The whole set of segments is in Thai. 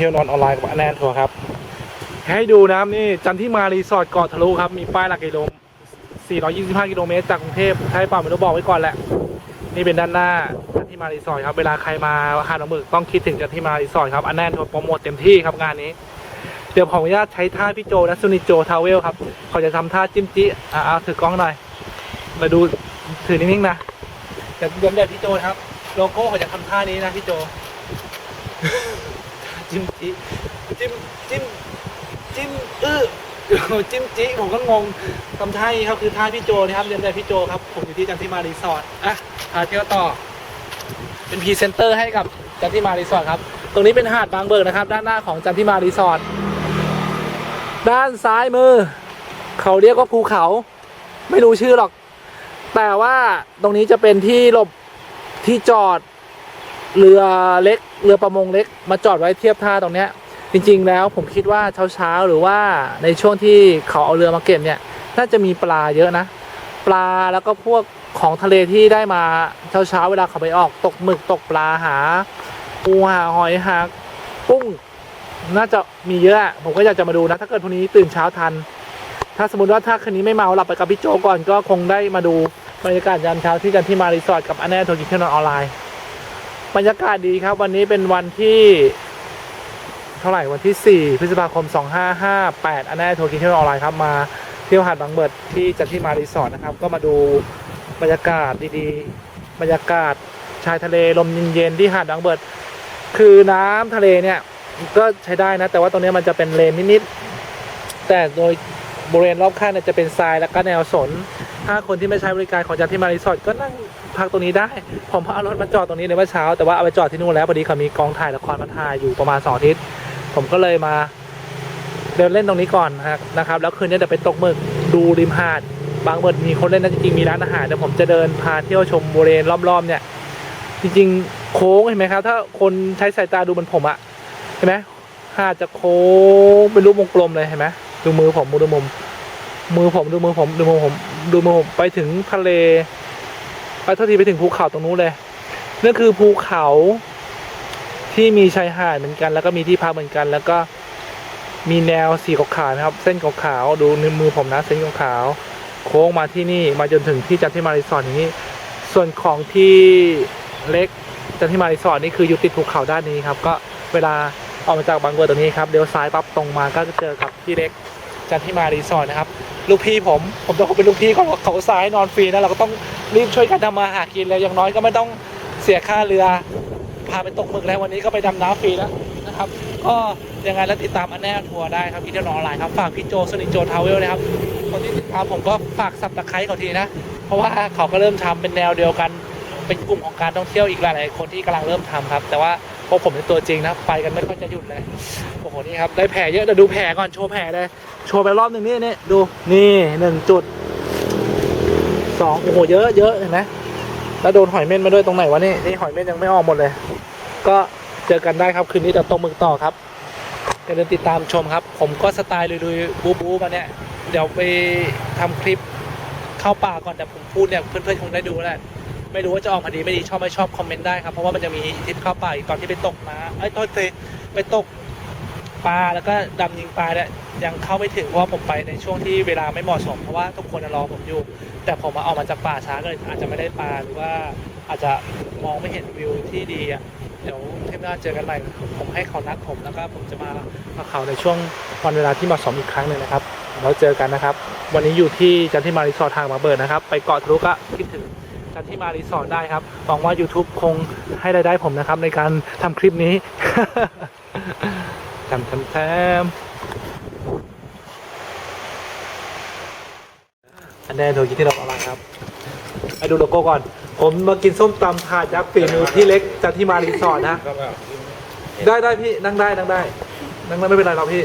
เที่ยวนอนออนไลน์กับแนนทัวร์ครับ ให้ดูนะครับนี่จันที่มารีสอร์ทเกาะทะลุครับ มีป้ายหลักกิโล425 กิโลเมตรจากกรุงเทพใช่ป่าไม่รู้บอกไว้ก่อนแหละ นี่เป็นด้านหน้าจันที่มารีสอร์ทครับ เวลาใครมาหาดหนองหมึกต้องคิดถึงจันที่มารีสอร์ทครับอันแนนทัวร์โปรโมทเต็มที่ครับงานนี้เดี๋ยวขออนุญาตใช้ท่าพี่โจนะซุนิโจทาวเวลครับเขาจะทำท่าจิ้มจิอ่าเอาถือกล้องหน่อยมาดูถือนิ่งๆนะเดี๋ยวเดี๋ยวพี่โจนะครับ โลโก้เขาจะทำท่านี้นะพี่โจ จิ้มจิจิ้มจิ้มจิ้มอื้อจิ้มจิผมก็งงทำท่านี้ครับคือท่าพี่โจนะครับเรียนแบบพี่โจครับ ผมอยู่ที่จันทิมารีสอร์ทอะพาเที่ยวต่อ เป็นพรีเซนเตอร์ให้กับจันทิมารีสอร์ทครับ ตรงนี้เป็นหาดบางเบิกนะครับ ด้านหน้าของจันทิมารีสอร์ทด้านซ้ายมือ เขาเรียกว่าภูเขา ไม่รู้ชื่อหรอก แต่ว่าตรงนี้จะเป็นที่หลบที่จอด เรือเล็กเรือประมงเล็กมาจอดไว้เทียบท่าตรงเนี้ยจริง ๆ แล้วผมคิดว่าเช้าๆหรือว่าในช่วงที่เขาเอาเรือมาเก็บเนี่ยน่าจะมีปลาเยอะนะ ปลาแล้วก็พวกของทะเลที่ได้มาเช้าๆเวลาเขาไปออกตกหมึกตกปลาหาปูหาหอยหากุ้งน่าจะมีเยอะ ผมก็อยากจะมาดูนะ ถ้าเกิดพรุ่งนี้ตื่นเช้าทัน ถ้าสมมติว่าถ้าคืนนี้ไม่เมาหลับไปกับพี่โจก่อนก็คงได้มาดูบรรยากาศยามเช้าที่จันที่มารีสอร์ทกับอันแน่โทรกิเที่ยวนอนออนไลน์ บรรยากาศดีครับ วันนี้เป็นวันที่เท่าไหร่วันที่ 4 พฤษภาคม 2558 อันแน่โทรกินเที่ยวออนไลน์ครับ มาเที่ยวหาดบางเบิดที่จันที่มารีสอร์ทนะครับ ก็มาดูบรรยากาศดีๆ บรรยากาศชายทะเลลมเย็นๆที่หาดบางเบิด คือน้ำทะเลเนี่ยก็ใช้ได้นะ แต่ว่าตรงนี้มันจะเป็นเลนนิดๆแต่โดยบริเวณรอบข้างเนี่ยจะเป็นทรายแล้วก็แนวสน ถ้าคนที่ไม่ใช้บริการของจันที่มารีสอร์ทก็นั่งพักตรงนี้ได้ ผมเอารถมาจอดตรงนี้ในเมื่อเช้า แต่ว่าเอาไปจอดที่นู่นแล้วพอดีเขามีกองถ่ายละครมาถ่ายอยู่ประมาณสองอาทิตย์ ผมก็เลยมาเดินเล่นตรงนี้ก่อนนะครับ แล้วคืนนี้เดี๋ยวไปตกหมึกดูริมหาด บางเบิดมีคนเล่นนะจริงๆมีร้านอาหารเดี๋ยวผมจะเดินพาเที่ยวชมบริเวณรอบๆ เนี่ย จริงๆ โค้งเห็นไหมครับ ถ้าคนใช้สายตาดูมันผมอะเห็นไหมหาดจะโค้งเป็นรูปวงกลมเลยเห็นไหมดูมือผมดูมุมมือผมดูมือผมดูมือผม ดูมือผมไปถึงทะเลไปเท่าทีไปถึงภูเขาตรงนู้นเลยนั่นคือภูเขาที่มีชายหาดเหมือนกัน แล้วก็มีที่พักเหมือนกัน แล้วก็มีแนวสีขาวๆนะครับ เส้นขาวๆดูในมือผมนะเส้นขาวๆโค้งมาที่นี่มาจนถึงที่จันทิมารีสอร์ทอย่างนี้ ส่วนของที่เล็กจันทิมารีสอร์ทนี่คืออยู่ติดภูเขาด้านนี้ครับ ก็เวลาออกมาจากบางบัวตรงนี้ครับเลี้ยวซ้ายปั๊บตรงมาก็จะเจอกับที่เล็กจันที่มารีสอร์ทนะครับ ลูกพี่ผม ผมต้องเป็นลูกพี่เขาเขาซ้ายนอนฟรีนะเราก็ต้องรีบช่วยกันทำมาหากินเลยอย่างน้อยก็ไม่ต้องเสียค่าเรือ พาไปตกหมึกแล้ววันนี้ก็ไปดำน้ำฟรีแล้วนะครับ ก็ยังไงแล้วติดตามอันแน่ทัวร์ได้ครับที่เที่ยวออนไลน์ครับฝากพี่โจสนิทโจทาวเวลนะครับคนที่ติดตามผมก็ฝากสับตะไคร้เขาทีนะ เพราะว่าเขาก็เริ่มทำเป็นแนวเดียวกัน เป็นกลุ่มของการท่องเที่ยวอีกหลายๆคนที่กำลังเริ่มทำครับ แต่ว่าพวกผมเป็นตัวจริงนะไปกันไม่ค่อยจะหยุดเลยโอ้โหนี่ครับได้แผลเยอะเดี๋ยวดูแผลก่อนโชว์แผลเลย โชว์ไปรอบหนึ่งนี่นี่ดูนี่หนึ่งจุดสองโอ้โหเยอะเยอะเห็นไหมแล้วโดนหอยเม่นมาด้วยตรงไหนวะนี่นี่หอยเม่นยังไม่ออกหมดเลย ก็เจอกันได้ครับคืนนี้เดี๋ยวตรงมึกต่อครับอย่าลืมติดตามชมครับ ผมก็สไตล์ลุยๆบู๊บู๊มาเนี่ยเดี๋ยวไปทำคลิปเข้าป่าก่อนแต่ผมพูดเนี่ยเพื่อนๆคงได้ดูแล้วไม่รู้ว่าจะออกมาดีไม่ดีชอบไม่ชอบคอมเมนต์ได้ครับเพราะว่ามันจะมีทริปเข้าป่าอีกตอนที่ไปตกมาไอ้ยโทษทีไปตก ปลาแล้วก็ดำยิงปลาเนี่ยยังเข้าไม่ถึงเพราะว่าผมไปในช่วงที่เวลาไม่เหมาะสมเพราะว่าทุกคนรอผมอยู่ แต่ผมมาออกมาจากป่าช้าก็เลยอาจจะไม่ได้ปลาหรือว่าอาจจะมองไม่เห็นวิวที่ดีอะเดี๋ยวเทปหน้าเจอกันใหม่ผมให้เขานัดผมแล้วก็ผมจะมากับเขาในช่วงวันเวลาที่เหมาะสมอีกครั้งหนึ่งนะครับเราเจอกันนะครับ วันนี้อยู่ที่จันทิมารีสอร์ททางมาเบิดนะครับ ไปเกาะทะลุก็คิดถึงจันที่มารีสอร์ทได้ครับหวังว่า YouTube คงให้รายได้ผมนะครับ ในการทำคลิปนี้ แถมแถมแถมอันนี้โทรกินที่เราออนไลน์ครับไปดูโลโก้ก่อน ผมมากินส้มตำถาดยักษ์ฝีมือพี่เล็กจันที่มารีสอร์ทนะ ได้ได้พี่นั่งได้นั่งได้ นั่งได้ไม่เป็นไรหรอกพี่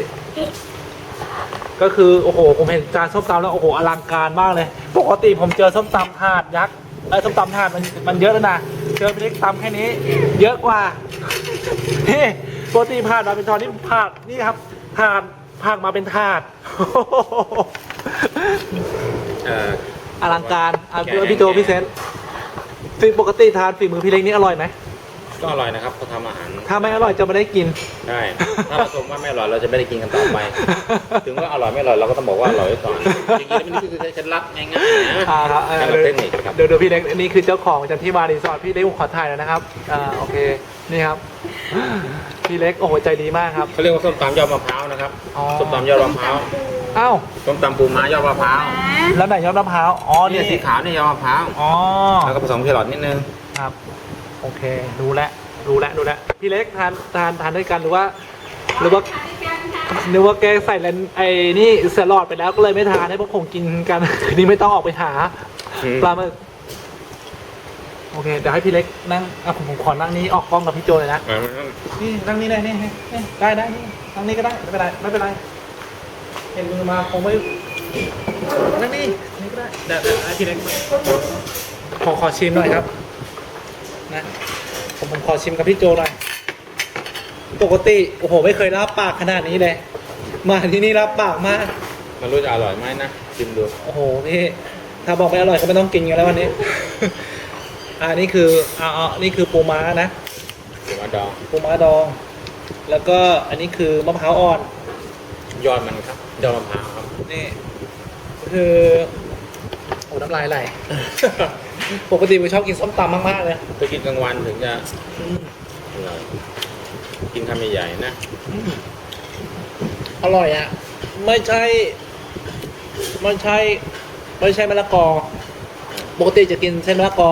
ก็คือโอ้โหผมเห็นจานส้มตำแล้วโอ้โหอลังการมากเลย ปกติผมเจอส้มตำถาดยักษ์ไอ้ส้มตำถาดมันมันเยอะแล้วนะ เจอพี่เล็กตำแค่นี้ เยอะกว่านี่ ปกติผ่านมาเป็นทอนนี่ผ่านนี่ครับผ่านผ่านมาเป็นถาดเอ่ออลังการอะแกะพี่โจพี่เซนฝีปกติทานฝีมือพี่เล็กนี่อร่อยไหมก็อร่อยนะครับเขาทำอาหารถ้าไม่อร่อยจะไม่ได้กิน ใช่ถ้าเราชมว่าไม่อร่อยเราจะไม่ได้กินกันต่อไป ถึงว่าอร่อยไม่อร่อยเราก็ต้องบอกว่าอร่อยไว้ก่อนจริงๆแล้วมันนี่คือเคล็ดลับง่ายๆนะอ่าครับเออการเทคนิคครับเดี๋ยวเดี๋ยวพี่เล็กอันนี้คือเจ้าของจันที่มารีสอร์ทพี่เล็กผมขอถ่ายหนอยนะครับอ่าโอเคนี่ครับ พี่เล็กโอ้โหใจดีมากครับเขาเรียกว่าส้มตำยอดมะพร้าวนะครับอ๋อส้มตำยอดมะพร้าวอ้าวส้มตำปูม้ายอดมะพร้าวแล้วไหนยอดมะพร้าวอ๋อเนี่เนี่ยยสีขาวเนี่ยยอดมะพร้าวอ๋อแล้วก็ผสมแครอทนิดนึงครับ โอเครู้แล้วรู้แล้วรู้แล้วพี่เล็กทานทานทานด้วยกันหรือว่าหรือว่านึกว่าแกใส่เลนไอ้นี่เสลอดไปแล้วก็เลยไม่ทานให้พวกผมกินกัน ทีนี้ไม่ต้องออกไปหาอืมปลาหมึก โอเค เดี๋ยวให้พี่เล็กนั่งอะผมผมขอนั่งนี้ออกกล้องกับพี่โจเลยนะอ่านี่นั่งนี่ได้นี่นี่นี่ได้ได้นี่นั่งนี่ก็ได้ไม่เป็นไรไม่เป็นไรเห็นมือมาคงไม่นั่งนี่นี่ก็ได้เดี๋ยวเดี๋ยวให้พี่เล็กขอขอชิมหน่อยครับนะผมผมขอชิมกับพี่โจหน่อยปกติโอ้โหไม่เคยรับปากขนาดนี้เลย มาที่นี่รับปากมากมันรู้จะอร่อยไหมนะชิมดู โอ้โหพี่ถ้าบอกไม่อร่อยก็ไม่ต้องกินกันแล้ววันนี้ อ่านี่คืออ่าอ่านี่คือปูม้านะปูม้าดองปูม้าดอง แล้วก็อันนี้คือมะพร้าวอ่อน ยอดมันครับยอดมะพร้าวครับ นี่คือโอ้น้ำลายไหล ปกติผมชอบกินส้มตำมากๆเลยถ้ากินกลางวันถึงจะอืมอร่อยกินคำใหญ่ๆนะอืมอร่อยอะไม่ใช่ ไม่ใช่ ไม่ใช่มะละกอ ปกติจะกินเส้นมะละกอ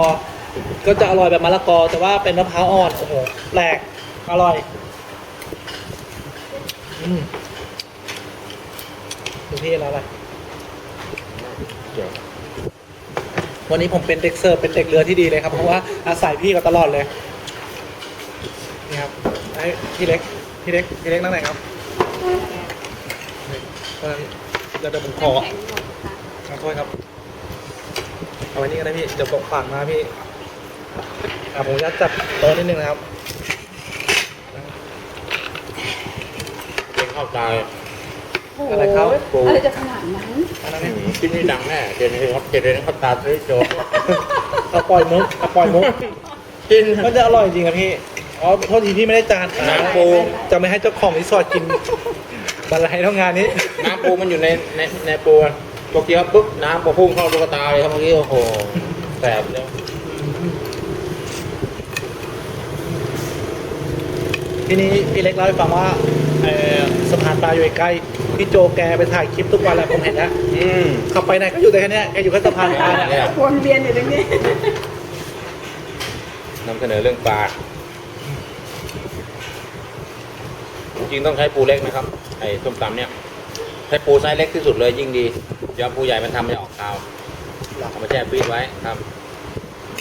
ก็จะอร่อยแบบมะละกอ แต่ว่าเป็นมะพร้าวอ่อนโอ้โหแปลกอร่อยอืมดูพี่แล้วอะไรวันนี้ผมเป็นเด็กเสิร์ฟเป็นเด็กเรือที่ดีเลยครับ เพราะว่าอาศัยพี่ก็ตลอดเลยนี่ครับไอ้พี่เล็กพี่เล็กพี่เล็กนั่งไหนครับนี่เดี๋ยวเดี๋ยวผมขอขอโทษครับ เอาไว้นี่ก็ได้พี่ เดี๋ยวผมฝากมาพี่ อะผมจะจัดโต๊ะนิดนึงนะครับเก่งเข้าตายอะไรครับปูอะไรจะขนาดนั้นอันนั้นอืนี่มกินนี่ดังแน่เจนนี่ครับเจนนี่เขาตาซื้อโจกเอาปล่อยมุกเอาปล่อยมุกกินมันจะอร่อยจริงครับพี่อ๋อโทษทีพี่ไม่ได้จานน้ำปูจะไม่ให้เจ้าของรีสอร์ทกินบันไลเท่างานนี้ น้ำปูมันอยู่ในในในปูพอเคี้ยวปุ๊บน้ำก็พุ่งเข้าลูกตาเลยครับเมื่อกี้โอ้โหแสบเลย ทีนี้พี่เล็กเล่าให้ฟังว่าเอ่อสะพานปลาอยู่ใกล้พี่โจแกไปถ่ายคลิปทุกวันแหละผมเห็นนะอืมขับไปไหนก็อยู่แต่แค่เนี้ยแกอยู่แค่สะพานปลาเนี่ยเนี่ยวนเวียนอยู่ตรงนี้นำเสนอเรื่องปลาจริงๆต้องใช้ปูเล็กนะครับไอ้ส้มตำเนี่ยใช้ปูไซส์เล็กที่สุดเลยยิ่งดีเดี๋ยวปูใหญ่มันทำมันจะออกคาวเอามาแช่ฟรีซไว้ครับ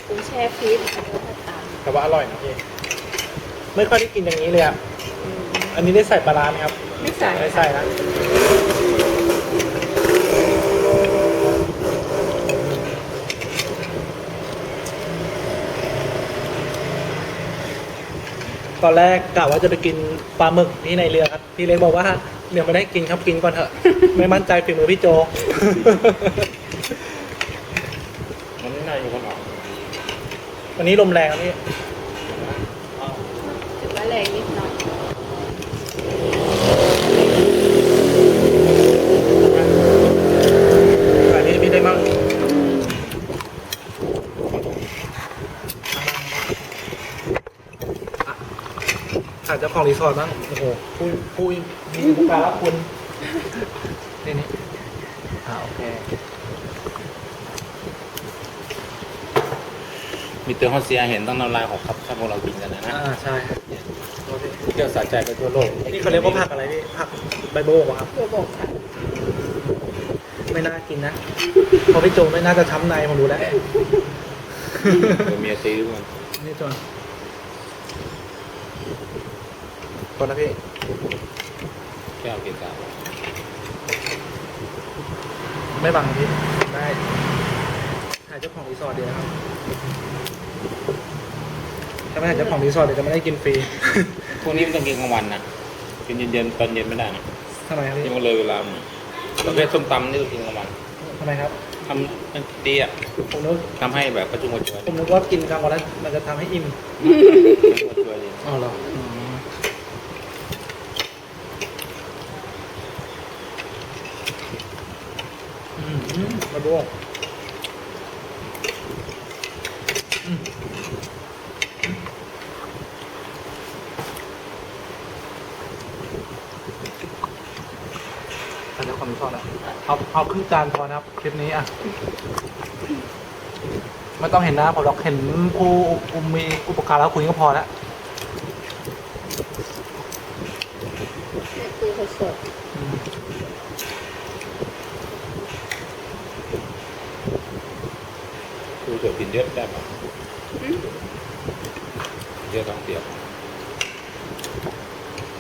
ปูแช่ฟีดแล้วก็ตามแต่ว่าอร่อยนะพี่ ไม่ค่อยได้กินอย่างนี้เลยอะอันนี้ได้ใส่ปลาร้าไหมครับ ไม่ใส่ไม่ใส่นะตอนแรกกะว่าจะไปกินปลาหมึกที่ในเรือครับพี่เล็กบอกว่าเดี๋ยวไม่ได้กินครับกินก่อนเถอะ ไม่มั่นใจฝีมือพี่โจมันไม่น่าอยู่คนออกวันนี้ลมแรงครับพี่ ถือว่าแรงนิดหน่อย อันนี้พี่ได้มั่งถามเจ้า ของรีสอร์ทบ้างโอ้โหพูดพูดมีผู้การรับคุณนี่นี่อ่าโอเคมีเตือนฮอตเซียเห็นต้องน้ำลายหกครับถ้าพวกเรากินกันนะนะอ่าใช่ครับเที่ยวสะใจไปทั่วโลกนี่เขาเรียกว่าผักอะไรพี่ผักใบโบกเหรอครับ ตัวบอกค่ะไม่น่ากินนะเพราะพี่โจไม่น่าจะช้ำในผมรู้แล้ว ตัวเมียตีด้วยมัน นี่จน คนนะพี่ แก้วกินกาไม่บังพี่ ได้ถ่ายเจ้าของรีสอร์ทดีนะครับ ถ้าไม่ถ่ายเจ้าของรีสอร์ทเดี๋ยวจะไม่ได้กินฟรี พวกนี้มันต้องกินกลางวันนะกินเย็นๆตอนเย็นไม่ได้นะทำไมครับพี่นี่มันเลยเวลาประเภทส้มตำนี่ต้องกินกลางวันทำไมครับถ้าำมันดีอะผมนึกทำให้แบบกระชุ่มกระชวยผมนึกว่ากินกลางวันแล้วมันจะทำให้อิ่มกระชุ่มกระชวยดีอ๋อเหรออื มอืมมาดูอืมอันนี้ความชอบนะเอาเอาครึ่งจานพอนะครับ คลิปนี้อะ ไม่ต้องเห็นหน้าผมหรอกเห็นผู้อุมีอุปการแล้วคุณก็พอแล้วเนี่ยปูสด คือเสือ กินเยอะได้ปะๆอืมเยอะต้องเสียบ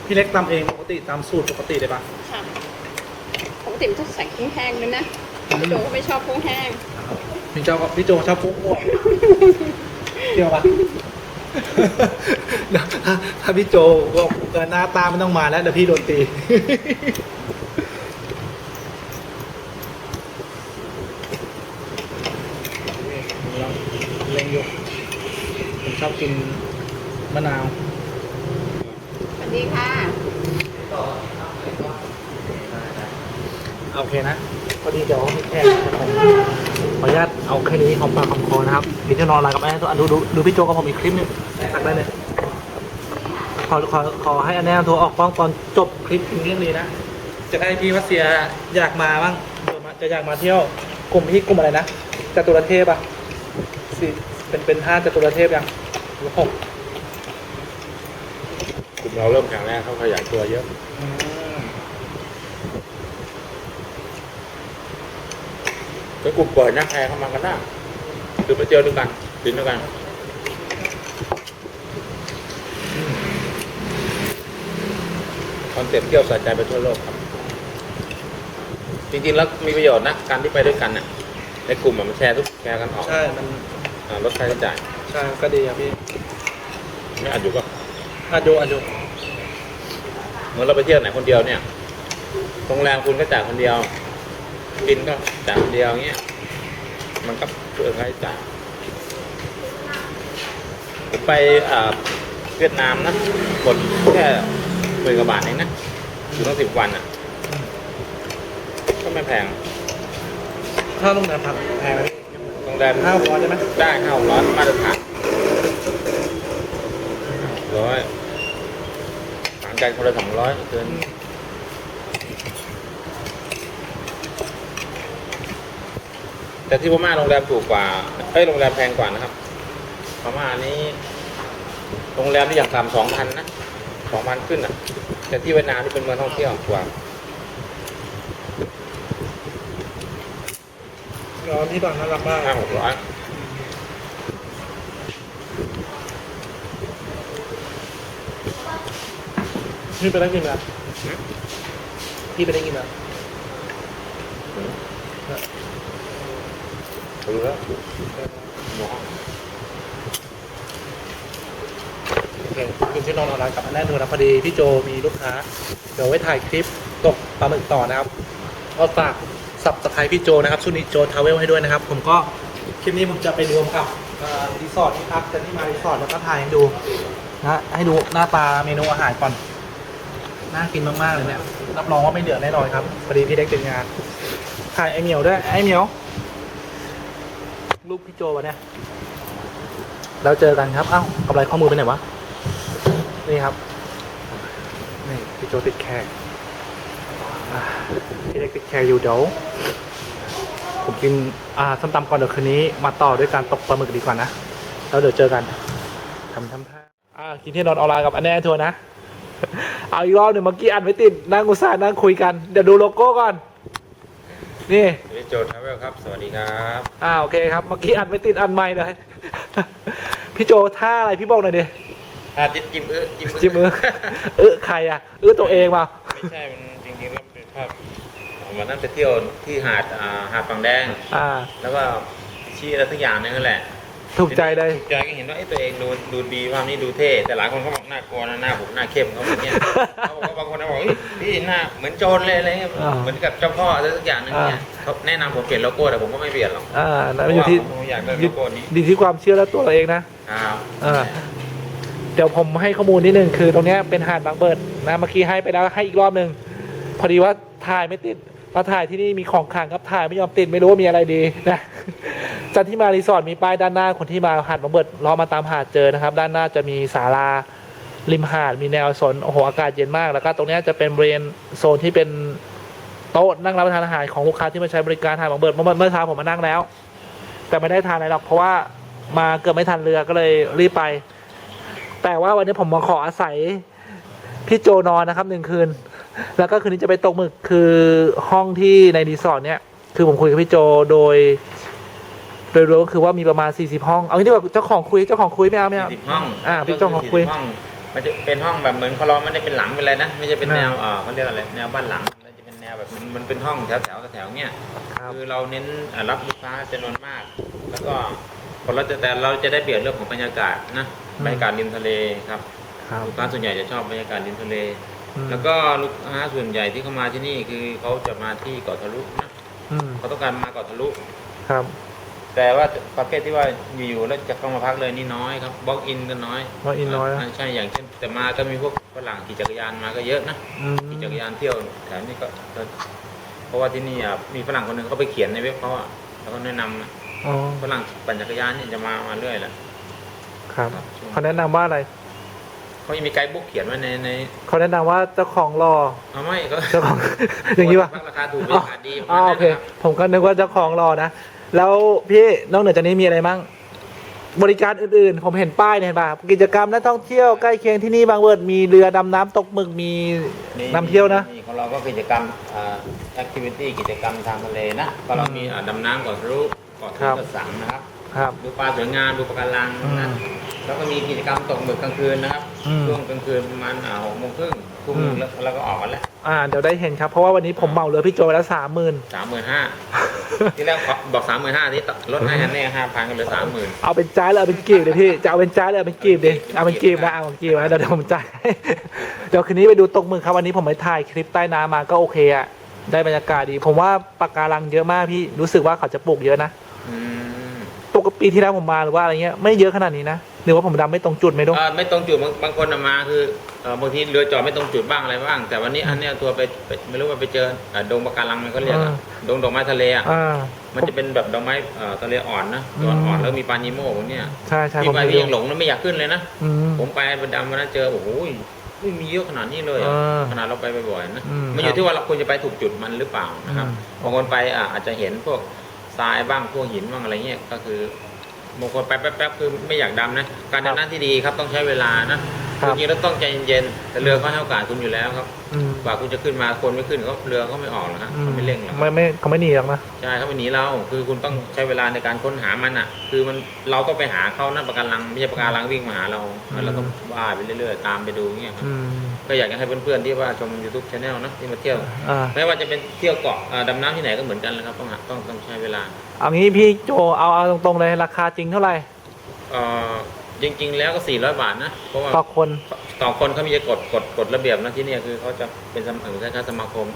พี่เล็กตำเองปกติตามสูตรปกติเลยปะค่ะปกติมันจะใส่กุ้งแห้งด้วยนะพี่โจก็ไม่ชอบกุ้งแห้งพี่เจ้าก็พี่โจชอบปุ๊กอ้วกเที่ยวปะเดี๋ยวถ้าถ้าพี่โจก็เกินหน้าตาไม่ต้องมาแล้วเดี๋ยวพี่โดนตี เล็งอยู่ผมชอบกินมะนาวสวัสดีค่ะ โอเคนะพอดีเดี๋ยวมีแขกผมขออนุญาตเอาแค่นี้ของปากของคอนะครับพี่จะนอนอะไรกับแม่ตัวอันดูดูดูพี่โจกับผมอีกคลิปหนึงตักได้เลยขอขอขอให้อันแน่ตัวออกกล้องตอนจบคลิปเรื่องนี้นะ จะให้พี่วัสเซียอยากมาบ้างเผื่อมาจะอยากมาเที่ยวกลุ่มพี่กลุ่มอะไรนะจตุรเทพอะ สี่เป็นเป็นห้าจตุรเทพยังหรือหกกลุ่มเราเริ่มแข็งแรงเขาขยายตัวเยอะ อืมก็กลุ่มเปิดนะใครเข้ามากันได้คือไปเจอด้วยกันกินด้วยกันคอนเซ็ปต์เที่ยวใส่ใจไปทั่วโลกครับ จริงๆแล้วมีประโยชน์นะ การที่ไปด้วยกันน่ะในกลุ่มอะมันแชร์ทุกแชร์กันออก ใช่ มัน อ่าลดค่าใช้จ่ายใช่ก็ดีครับพี่ไม่อาจอยู่ก็อาดูอาดูเหมือนเราไปเที่ยวไหนคนเดียวเนี่ยโรงแรมคุณก็จ่ายคนเดียวกินก็จ่ายคนเดียวเงี้ยมันก็เพื่อค่าใช้จ่ายผมไปอ่าเวียดนามนะกดแค่หมื่นกว่าบาทเองนะอยู่ตั้งสิบวันอะก็ไม่แพงค่าโรงแรมพักแพงไหม พี่โรงแรมห้าร้อยใช่ไหมได้ห้าร้อยมาตรฐานร้อยหารกันคนละสองร้อยเกินแต่ที่พม่าโรงแรมถูกกว่าเอ้ยโรงแรมแพงกว่านะครับพม่านี้ โรงแรมที่อย่างต่ำสองพันนะสองพันขึ้นอะ แต่ที่เวียดนามที่เป็นเมืองท่องเที่ยวกว่า ร้อนที่บางน่ารักมากห้าหกร้อยพี่ไปได้กินไหมพี่ไปได้กินไหมรู้แล้วโอเคคุณที่นอนออนไลน์กับอันแน่ดูนะพอดีพี่โจมีลูกค้า เดี๋ยวไว้ถ่ายคลิปตกปลาหมึกต่อนะครับก็ฝาก สับสไครพี่โจนะครับชุดนี้โจทาวเวลให้ด้วยนะครับ ผมก็คลิปนี้ผมจะไปรวมกับรีสอร์ทที่พักกันที่มารีสอร์ทแล้วก็ถ่ายให้ดูนะให้ดูหน้าตาเมนูอาหารก่อนน่ากินมากๆเลยเนี่ยรับรองว่าไม่เดือดแน่นอนครับพอดีพี่เล็กติดงานถ่ายไอเหมียวด้วยไอเหมียวลูกพี่โจวะเนี่ยแล้วเจอกันครับ เอ้ากำไรข้อมือไปไหนวะ นี่ครับ นี่ พี่โจติดแขก อ่าพี่เล็กติดแขกอยู่เดี๋ยวผมกินอ่าส้มตำก่อนเดี๋ยวคืนนี้มาต่อด้วยการตกปลาหมึกดีกว่านะ แล้วเดี๋ยวเจอกันทำทำท่าอ่ากินที่นอนออนไลน์กับอันแน่ทัวร์นะ เอาอีกรอบหนึ่งเมื่อกี้อัดไม่ติดนั่งอุตส่าห์นั่งคุยกัน เดี๋ยวดูโลโก้ก่อน นี่นี่โจทาวเวลครับ สวัสดีครับอ่าโอเคครับ เมื่อกี้อัดไม่ติดอันใหม่เลย พี่โจท่าอะไรพี่บอกหน่อยดิอ่าจิ้มจิ้มเออจิ้มจิ้มมือเออใครอะเออตัวเองมาไม่ใช่มัน จริงๆแล้วเป็นภาพวันนั้นไปเที่ยวที่หาดอ่าหาดฝั่งแดง อ่า แล้วก็ชี้อะไรสักอย่างนึงนั่นแหละถูกใจเลย ถูกใจไงยังเห็นว่าไอ้ตัวเองดูดูดีภาพนี้ดูเท่ แต่หลายคนเขาบอกน่ากลัวนะหน้าผมหน้าเข้มเขาแบบเนี้ยเขาบอกว่าบางคนเขาบอกเฮ้ยพี่หน้าเหมือนโจรเลยอะไรเงี้ยอ่าเหมือนกับเจ้าพ่ออะไรสักอย่างหนึงเนี่ยอ่า เขาแนะนำผมเปลี่ยนโลโก้แต่ผมก็ไม่เปลี่ยนหรอกอ่าแล้วมันอยู่ที่เพราะว่าผมอยากได้โลโก้นี้ดีที่ความเชื่อและตัวเราเองนะ ครับอ่า เดี๋ยวผมให้ข้อมูลนิดนึงคือตรงเนี้ยเป็นหาดบางเบิดนะเมื่อกี้ให้ไปแล้วให้อีกรอบหนึ่ง พอดีว่าถ่ายไม่ติดมาถ่ายที่นี่มีของขังครับถ่ายไม่ยอมติดไม่รู้ว่ามีอะไรดีนะจันที่มารีสอร์ทมีป้ายด้านหน้าคนที่มาหาดบางเบิดรอมาตามหาดเจอนะครับ ด้านหน้าจะมีศาลาริมหาดมีแนวสนโอ้โหอากาศเย็นมากแล้วก็ตรงนี้จะเป็นบริเวณโซนที่เป็นโต๊ะนั่งรับประทานอาหารของลูกค้าที่มาใช้บริการหาดบางเบิดเมื่อเมื่อเช้าผมมานั่งแล้ว แต่ไม่ได้ทานอะไรหรอกเพราะว่ามาเกือบไม่ทันเรือก็เลยรีบไป แต่ว่าวันนี้ผมมาขออาศัยพี่โจนอนนะครับหนึ่งคืน แล้วก็คืนนี้จะไปตกหมึกคือห้องที่ในรีสอร์ทเนี่ย คือผมคุยกับพี่โจโดย โดยรวมก็คือว่ามีประมาณ 40 ห้อง เอางี้ดีกว่าเจ้าของคุยเจ้าของคุยไม่เอาไม่เอา สิบห้องอ่าพี่เจ้าของคุย40ห้องมันจะเป็นห้องแบบเหมือนเขาล้อมไม่ได้เป็นหลังเป็นอะไรนะไม่ใช่เป็นอ่าแนวเออเขาเรียกอะไรแนวบ้านหลังมันจะเป็นแนวแบบมันมันเป็นห้องแถวแถวแถวๆเนี่ยครับ คือเราเน้นอ่ารับลูกค้าจำนวนมาก แล้วก็พอเราจะแต่เราจะได้เปลี่ยนเรื่องของบรรยากาศนะบรรยากาศริมทะเลครับครับ ลูกค้าส่วนใหญ่จะชอบบรรยากาศริมทะเลอืม แล้วก็ลูกค้าส่วนใหญ่ที่เข้ามาที่นี่คือเขาจะมาที่เกาะทะลุนะอืมเขาต้องการมาเกาะทะลุครับ แต่ว่าประเภทที่ว่าอยู่ๆแล้วจะเข้ามาพักเลยนี่น้อยครับบล็อกอินก็น้อยว่าอินน้อยนะาใช่อย่างเช่น แต่มาก็มีพวกฝรั่งขี่จักรยานมาก็เยอะนะอืมขี่จักรยานเที่ยวแถวนี้ก็ก็เพราะว่าที่นี่อะมีฝรั่งคนหนึ่งเขาไปเขียนในเว็บเขาอะแล้วก็แนะนำอ๋อฝรั่งปั่นจักรยานเนี่ยจะมามาเรื่อยแหละครับเขาแนะนำว่าอะไร เขายังมีไกด์บุ๊กเขียนไว้ในในเขาแนะนำว่าเจ้าของรอเอาไม่ก็เจ้าของ อย่างนี้วะราคาถูกบรอ๋รอยากาศดีอ๋อโอเคประมาณนั้นนะครับผมก็นึกว่าเจ้าของรอนะ แล้วพี่นอกเหนือจากนี้มีอะไรมั่งบริการอื่นๆ ผมเห็นป้ายเนี่ยเห็นป่ะกิจกรรมนักท่องเที่ยวใกล้เคียงที่นี่บางเวิร์ดมีเรือดำน้ำตกหมึกมีนำเที่ยวนะของเราก็กิจกรรมแอคทิวิตี้กิจกรรมทางทะเลนะก็เรามีอ่าดำน้ำเก่อนทะลุเก่อนทะครัลุบกระสังนะครับ ครับ ดูปลาสวยงามดูปะการังอืมนะแล้วก็มีกิจกรรมตกหมึกกลางคืนนะครับอืม ช่วงกลางคืนประมาณอ่าหกโมงครึ่งทุ่มอืมแล้วแล้วก็ออกกันแล้วอ่าเดี๋ยวได้เห็นครับ เพราะว่าวันนี้ผมเหมาเรือพี่โจไปแล้วสามหมื่น สามหมื่นห้าที่แรกขอบอกสามหมื่นห้าที่ลดให้ฮันแน่ห้าพันก็เหลือสามหมื่น เอาเป็นจ้ายหรือเอาเป็นกีบเลยพี่จะเอาเป็นจ้ายหรือเอาเป็นกีบดิเอาเป็นกีบนะเอาเป็นกีบนะเดี๋ยวเดี๋ยวผมจ่ายให้เดี๋ยวคืนนี้ไปดูตกหมึกครับวันนี้ผมไปถ่ายคลิปใต้น้ำมาก็โอเคอะได้บรรยากาศดี ผมว่าปะการังเยอะมากพี่รู้สึกว่าเขาจะปลูกเยอะนะอืม ปกติปีที่แล้วผมมาหรือว่าอะไรเงี้ยไม่เยอะขนาดนี้นะหรือว่าผมดำไม่ตรงจุดไม่รู้เอ่อไม่ตรงจุดบางบางคนน่ะมาคือเอ่อบางทีเรือจอดไม่ตรงจุดบ้างอะไรบ้าง แต่วันนี้อันเนี้ยตัวไปไปไม่รู้ว่าไปเจออ่าดงปะการังมันก็เรียกอะอ่าดงดอกไม้ทะเลอะอ่า มันจะเป็นแบบดอกไม้เอ่อทะเลอ่อนนะอืมตัวอ่อนแล้วมีปลานิโม่พวกเนี้ยใช่ใช่พี่ผมไปไปพี่ดูยังหลงแล้วไม่อยากขึ้นเลยนะ อืม ผมไปประดำวันนั้นเจอโอ้โหไม่มีเยอะขนาดนี้เลยอะอ่าขนาดเราไปบ่อยๆนะอืมมันอครัยู่บที่ว่าเราควรจะไปถูกจุดมันหรือเปล่านะครับอืม บางคนไปอะอาจจะเห็นพวก ทรายบ้างพวกหินบ้างอะไรเงี้ยก็คือบางคนไปแป๊บๆคือไม่อยากดำนะการดำน้ำที่ดีครับต้องใช้เวลานะครับจริงๆแล้วต้องใจเย็นๆแต่เรือเขาให้โอกาสคุณอยู่แล้วครับอืมกว่าคุณจะขึ้นมาคนไม่ขึ้นเขาเรือเขาไม่ออกหรอกฮะเขาไม่เร่งหรอกไม่ไม่เขาไม่หนีหรอกนะใช่เขาไม่หนีเราคือคุณต้องใช้เวลาในการค้นหามันอะ คือมันเราต้องไปหาเขานั่นปะการังไม่ใช่ปะการังวิ่งมาหาเราอืมเราต้องว่าไปเรื่อยๆตามไปดูเงี้ยครับอืม ก็อยากจะให้เพื่อนๆที่ว่าชม YouTube Channel นะที่มาเที่ยว อ่าไม่ว่าจะเป็นเที่ยวเกาะอ่าดำน้ำที่ไหนก็เหมือนกันเลยครับต้องหาต้องต้องใช้เวลาเอางี้พี่โจเอาเอาตรงๆเลยราคาจริงเท่าไหร่เอ่อจริง ๆ แล้วก็ 400 บาทนะเพราะว่า ต่อคน ต่อคนเขามีกฎกฎกฎระเบียบนะที่เนี่ยคือเขาจะเป็นสมาคล้ายๆสมาคม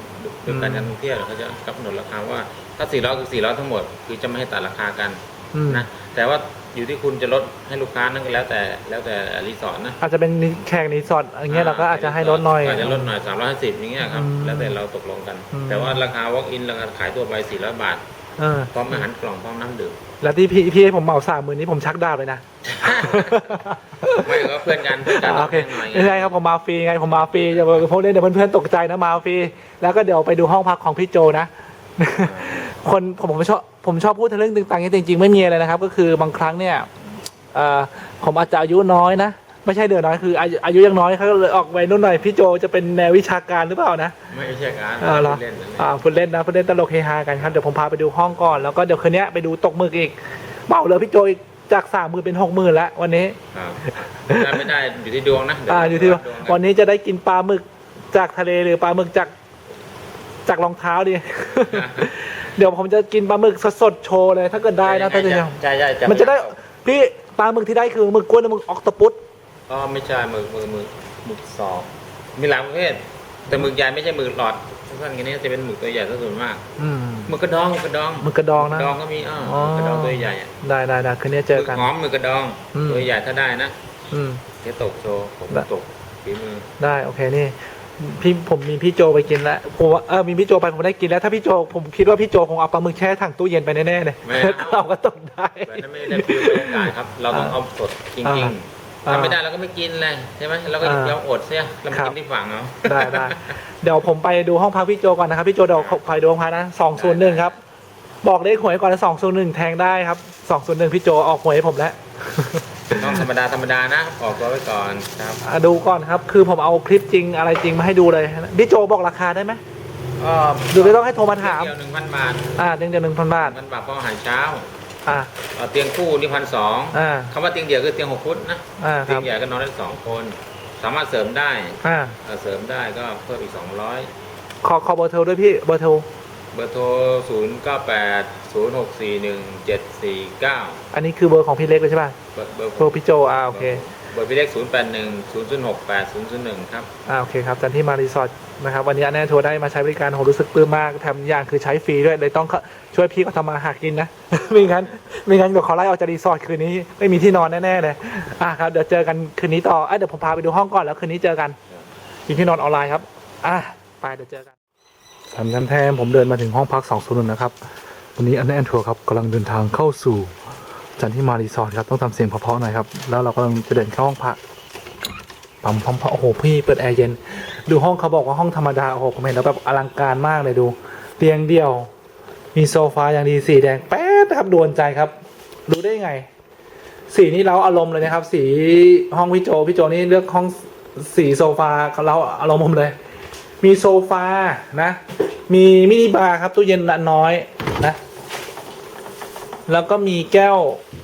ดูการการท่องเที่ยวเขาจะกำหนดราคาว่าถ้า 400 คือ 400 ทั้งหมด คือจะไม่ให้ตัดราคากันอืมนะแต่ว่า อยู่ที่คุณจะลดให้ลูกค้านั่นก็แล้วแต่แล้วแต่รีสอร์ทนะอาจจะเป็นแขกรีสอร์ทอย่างเงี้ยเราก็อาจจะให้ลดหน่อย อาจจะลดหน่อย350อย่างเงี้ยครับ อืมแล้วแต่เราตกลงกัน อืม แต่ว่าราคา walk in ราคาขายตัวไป400บาทเออ พร้อมอาหารกล่องพร้อมน้ำดื่ม แล้วที่พี่พี่ให้ผมเหมาสามหมื่นนี้ผมชักดาบเลยนะ ไม่ก็เพื่อนกันเพื่อนกันอ่าโอเคหน่อยไงไม่ใช่ครับผมมาฟรีไงผมมาฟรีจะพวกนี้เดี๋ยวเพื่อนๆตกใจนะมาฟรีแล้วก็เดี๋ยวไปดูห้องพักของพี่โจนะ คนผมผมชอบผมชอบพูดเรื่องต่างๆนี้จริงๆไม่มีอะไรนะครับ ก็คือบางครั้งเนี่ยเอ่อผมอาจจะอายุน้อยนะ ไม่ใช่เดือนน้อยคืออายุอายุยังน้อยเขาก็เลยออกไปนู่นหน่อยพี่โจจะเป็นแนววิชาการหรือเปล่านะ ไม่ใช่การอ่าเหรอเล่นๆอ่าพูดเล่นนะพูดเล่นตลกเฮฮากันครับ เดี๋ยวผมพาไปดูห้องก่อน แล้วก็เดี๋ยวคืนนี้ไปดูตกหมึกอีกเมาเลยพี่โจอีกจากสามหมื่นเป็นหกหมื่นแล้ววันนี้ ครับได้ไม่ได้อยู่ที่ดวงนะเดี๋วอ่าอยู่ที่ว่าดงวันนี้จะได้กินปลาหมึกจากทะเลหรือปลาหมึกจากจากรองเท้าดี เดี๋ยวผมจะกินปลาหมึกสดๆโชว์เลยถ้าเกิดได้นะถ้าจะใช่ใช่มันจะได้พี่ปลาหมึกที่ได้คือหมึกกล้วยหรือหมึกออกตปุสก็ไม่ใช่หมึกหมึกหมึกหมึกสอบมีหลายประเภทแต่หมึกใหญ่ไม่ใช่หมึกหลอดสั้นๆกันนี้จะเป็นหมึกตัวใหญ่ซะส่วนมากอืมหมึกกระดองหมึกกระดองหมึกกระดองนะดองก็มีอ้ออ๋อกระดองตัวใหญ่อะได้ได้ได้คืนนี้เจอกันหมึหอมหมึกกระดองอืมตัวใหญ่ถ้าได้นะอืมเดี๋ยวตกโชว์ผมได้ตกฝีมือได้โอเคนี่ พี่ผมมีพี่โจไปกินแล้วผมว่าเออมีพี่โจไปผมได้กินแล้วถ้าพี่โจผมคิดว่าพี่โจคงเอาปลาหมึกแช่ถังตู้เย็นไปแน่ๆเลยไม่เอา เราก็ตกได้แบบนั้นไม่ได้ฟิลบรรยากาศครับ เราต้องเอาสดจริงอ่าๆทำไม่ได้เราก็ไม่กินเลยใช่ไหมเราก็อ่ายอมอดเสียเรามาครับกินที่ฝั่งเอาได้ได้เดี๋ยวผมไปดูห้องพักพี่โจก่อนนะครับพี่โจเดี๋ยวไปดูห้องพักนะสองศูนย์หนึ่งครับ บอกเลขหวยก่อนนะสองศูนย์หนึ่งแทงได้ครับสองศูนย์หนึ่งพี่โจออกหวยให้ผมแล้ว ต้องธรรมดาธรรมดานะออกตัวไว้ก่อนครับอะดูก่อนครับ คือผมเอาคลิปจริงอะไรจริงมาให้ดูเลยพี่โจบอกราคาได้ไหมก็หรือไม่ต้องให้โทรมาถามเดียวหนึ่งพันบาทอ่าเดือนเดือนหนึ่งพันบาทพันบาทเพราะอาหารเช้าอ่าเอาเตียงคู่นี่พันสองอ่าคำว่าเตียงเดี่ยวคือเตียงหกฟุตนะอ่าคเตียรับงใหญ่ก็นอนได้สองคน สามารถเสริมได้อ่าเอ่อเสริมได้ก็เพิ่มอีกสองร้อยขอขอเบอร์โทรด้วยพี่เบอร์โทร เบอร์โทรศูนย์เก้าแปดศูนย์หกสี่หนึ่งเจ็ดสี่เก้าอันนี้คือเบอร์ของพี่เล็กเลยใช่ป่ะเบอร์เบอร์โทรพี่โจอ่าโอเคเบอร์พี่เลขศูนย์แปดหนึ่งศูนย์ศูนย์หกแปดศูนย์ศูนย์หนึ่งครับ อ่าโอเคครับจันที่มารีสอร์ทนะครับวันนี้อันแน่ทัวร์ได้มาใช้บริการโหรู้สึกปลื้มมากแถมอย่างคือใช้ฟรีด้วยเลยต้องเข้าช่วยพี่เขาทำมาหากินนะ ไม่งั้นไม่งั้นเดี๋ยวเขาไล่ออกจากรีสอร์ทคืนนี้ไม่มีที่นอนแน่ๆเลยอะครับเดี๋ยวเจอกันคืนนี้ต่ออะเดี๋ยวผมพาไปดูห้องก่อนแล้วคืนนี้เจอกันมีที่นอนออนไลน์ครับอะไปเดี๋ยวเจอกัน ทำกันแทนผมเดินมาถึงห้องพัก2 0 1นนะครับ วันนี้อันแอนทัวร์ครับกำลังเดินทางเข้าสู่จันที่มารีสอร์ทครับต้องทำเสียงเพาะๆหน่อยครับ แล้วเรากำลังจะเดินเข้าห้องพักปั๊มพร้อมๆโอ้โหพี่เปิดแอร์เย็น ดูห้องเขาบอกว่าห้องธรรมดาโอ้โหผมเห็นแล้วแบบอลังการมากเลยดู เตียงเดียว มีโซฟาอย่างดีสีแดงแป๊ดครับดวนใจครับรู้ได้ไง สีนี้เราอารมณ์เลยนะครับ สีห้องพี่โจพี่โจนี่เลือกห้องสีโซฟาเราอารมณ์ผมเลย มีโซฟานะ มีมินิบาร์ครับตู้เย็นละน้อยนะ แล้วก็มีแก้ว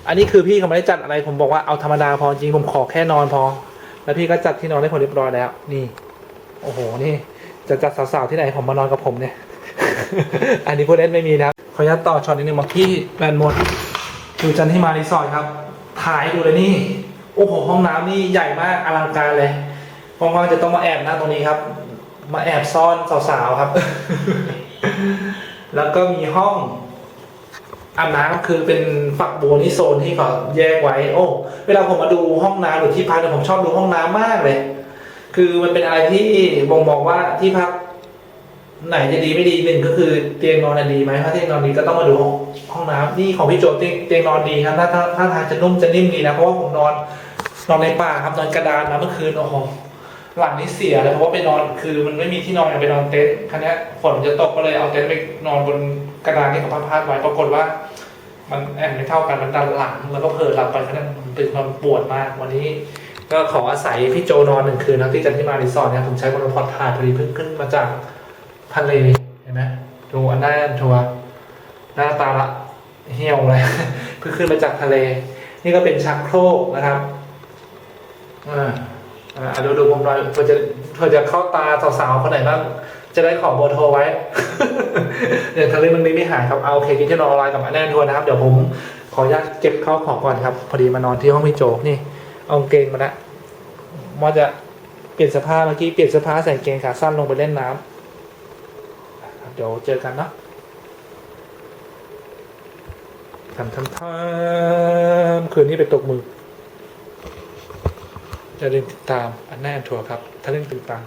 อันนี้คือพี่เขาไม่ได้จัดอะไรผมบอกว่าเอาธรรมดาพอจริงผมขอแค่นอนพอ แล้วพี่ก็จัดที่นอนให้ผมเรียบร้อยแล้ว นี่ โอ้โหนี่ จะจัดสาวๆที่ไหนผมมานอนกับผมเนี่ย อันนี้พูดเล่นไม่มีนะครับขออนุญาตต่อช็อตนิดนึงมาพี่แบนมดดูจันที่มารีสอร์ทครับ ถ่ายดูเลยนี่ โอ้โหห้องน้ำนี่ใหญ่มากอลังการเลยว่างๆจะต้องมาแอบนะตรงนี้ครับ มาแอบซ่อนสาวๆครับ แล้วก็มีห้องอาบน้ำคือเป็นฝักบัวนี่โซนที่เขาแยกไว้ โอ้เวลาผมมาดูห้องน้ำหรือที่พักเนี่ยผมชอบดูห้องน้ำมากเลย คือมันเป็นอะไรที่บ่งบอกว่าที่พักไหนจะดีไม่ดีหนึ่งก็คือเตียงนอนน่ะดีไหมถ้าเตียงนอนดีก็ต้องมาดูห้องห้องน้ำนี่ของพี่โจเตียงเตียงนอนดีครับถ้าถ้าถ้าทางจะนุ่มจะนิ่มดีนะเพราะว่าผมนอนนอนในป่าครับนอนกระดานมาเมื่อคืนโอ้โห หลังนี้เสียเลยเพราะว่าไปนอนคือมันไม่มีที่นอนอยากไปนอนเต็นท์ครั้นี้ฝนจะตกก็เลยเอาเต็นท์ไปนอนบนกระดานที่เขาพาดไว้ปรากฏว่า มันแอนไม่เท่ากันมันดันหลังแล้วก็เพลินหลับไปครั้นี้มันเป็นควาปวดมากวันนี้ ก็ขออาศัยพี่โจนอนหนึ่งคืนนะที่จันที่มารีสอร์ทเนี่ยผมใช้บนพอร์ตถ่ายพอดีเพิ่งขึ้นมาจากทะเลเห็นไหมดูอันหน้าทัวหน้าตาละเหี่ยวเลยเพิ่งขึ้นมาจากทะเล นี่ก็เป็นชักโครกนะครับอ่า อ่าดูดูผมหน่อยเพื่อจะเพื่อจะเข้าตาสาวๆคนไหนบ้างจะได้ขอเบอร์โทรไว้เดี๋ยวทะเลมึงนี้ไม่หายครับเอาโอเคกินที่นอนออนไลน์กับอันแน่นทัวร์นะครับ เดี๋ยวผมขออนุญาตเก็บเข้าของก่อนครับ พอดีมานอนที่ห้องพี่โจนี่ เอาเกงมาละมอจะเปลี่ยนเสภาพเมื่อกี้เปลี่ยนเสภาพใส่เกงขาสั้นลงไปเล่นน้ำเดี๋ยวเจอกันเนาะทำทำทำคืนนี้ไปตกมือ จะเล่นติดตามอันแน่นทัวร์ครับถ้าเล่นติดตาม